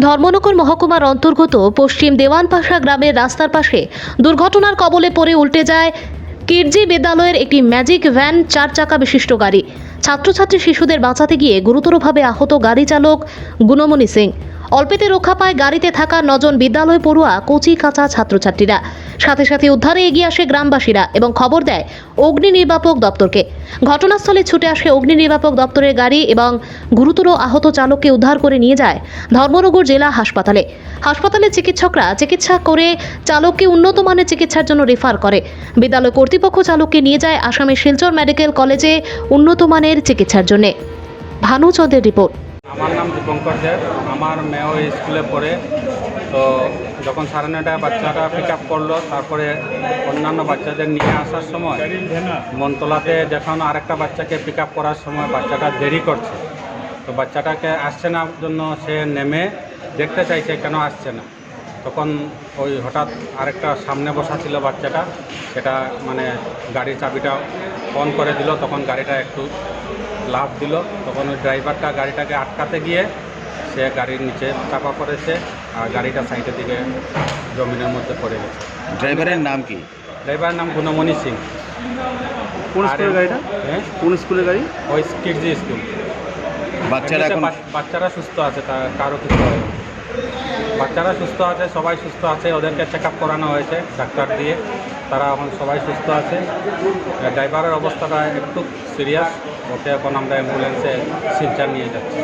ধর্মনগর মহকুমার অন্তর্গত পশ্চিম দেওয়ানপাশা গ্রামের রাস্তার পাশে দুর্ঘটনার কবলে পড়ে উল্টে যায় কিরজি বিদ্যালয়ের একটি ম্যাজিক ভ্যান, চার চাকা বিশিষ্ট গাড়ি। ছাত্রছাত্রী শিশুদের বাঁচাতে গিয়ে গুরুতরভাবে আহত গাড়ি চালক গুণমণি সিং। অল্পেতে রক্ষা পায় গাড়িতে থাকা নজন বিদ্যালয় পড়ুয়া কচি কাঁচা ছাত্রছাত্রীরা। সাথে সাথে উদ্ধারে এগিয়ে আসে গ্রামবাসীরা এবং খবর দেয় অগ্নি নির্বাপক দপ্তরকে। ঘটনাস্থলে ছুটে আসে অগ্নি নির্বাপক দপ্তরের গাড়ি এবং গুরুতর আহত চালককে উদ্ধার করে নিয়ে যায় ধর্মনগর জেলা হাসপাতালে। হাসপাতালে চিকিৎসকরা চিকিৎসা করে চালককে উন্নত মানের চিকিৎসার জন্য রেফার করে। বিদ্যালয় কর্তৃপক্ষ চালককে নিয়ে যায় আসামের শিলচর মেডিকেল কলেজে উন্নত মানের চিকিৎসার জন্য। ভানু চন্দ্রের রিপোর্ট। আমার নাম দীপঙ্কর দেব। আমার মেয়েও এই স্কুলে পড়ে। তো যখন সাড়ে নয়টায় বাচ্চাটা পিক আপ করল, তারপরে অন্যান্য বাচ্চাদের নিয়ে আসার সময় মনতলাতে যখন আরেকটা বাচ্চাকে পিক আপ করার সময় বাচ্চাটা দেরি করছে। তো বাচ্চাটাকে আসছে না জন্য সে নেমে দেখতে চাইছে কেন আসছে না। তখন ওই হঠাৎ আরেকটা সামনে বসা ছিল বাচ্চাটা। সেটা মানে গাড়ির চাবিটা অন করে দিল। তখন গাড়িটা একটু লাভ দিল। তখন ওই ড্রাইভারটা গাড়িটাকে আটকাতে গিয়ে সে গাড়ির নিচে চাপা পড়েছে আর গাড়িটা সাইডের দিকে জমিনের মধ্যে পড়ে গেছে। ড্রাইভারের নাম কি? ড্রাইভারের নাম গুণমণি সিং। কোন স্কুলের গাড়িটা? হ্যাঁ? কোন স্কুলের গাড়ি? ওই কিডজি স্কুল। বাচ্চারা এখন বাচ্চারা সুস্থ আছে কারও কিছু হয়নি বাচ্চারা সুস্থ আছে সবাই সুস্থ আছে ওদেরকে চেক আপ করানো হয়েছে ডাক্তার দিয়ে। তারা এখন সবাই সুস্থ আছে। ড্রাইভারের অবস্থাটা একটু সিরিয়াস ওকে এখন আমরা অ্যাম্বুলেন্সে শিলচর নিয়ে যাচ্ছি।